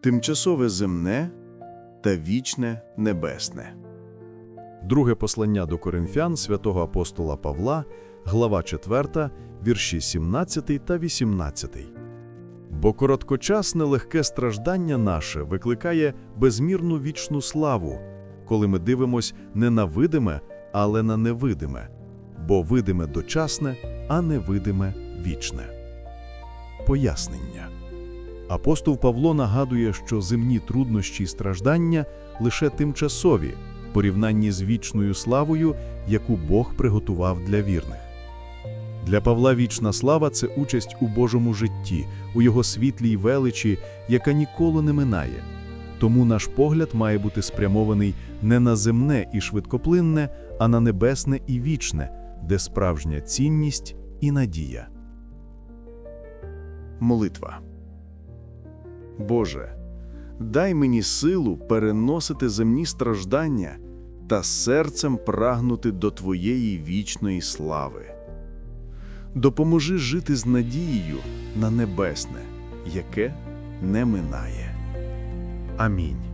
тимчасове земне та вічне небесне. Друге послання до Коринфян святого апостола Павла, глава 4, вірші 17 та 18. Бо короткочасне легке страждання наше викликає безмірну вічну славу, коли ми дивимось не на видиме, але на невидиме, бо видиме дочасне, а невидиме вічне. Пояснення. Апостол Павло нагадує, що земні труднощі й страждання лише тимчасові в порівнянні з вічною славою, яку Бог приготував для вірних. Для Павла вічна слава це участь у Божому житті, у його світлій величі, яка ніколи не минає. Тому наш погляд має бути спрямований не на земне і швидкоплинне, а на небесне і вічне, де справжня цінність і надія. Молитва. Боже, дай мені силу переносити земні страждання та серцем прагнути до Твоєї вічної слави. Допоможи жити з надією на небесне, яке не минає. Амінь.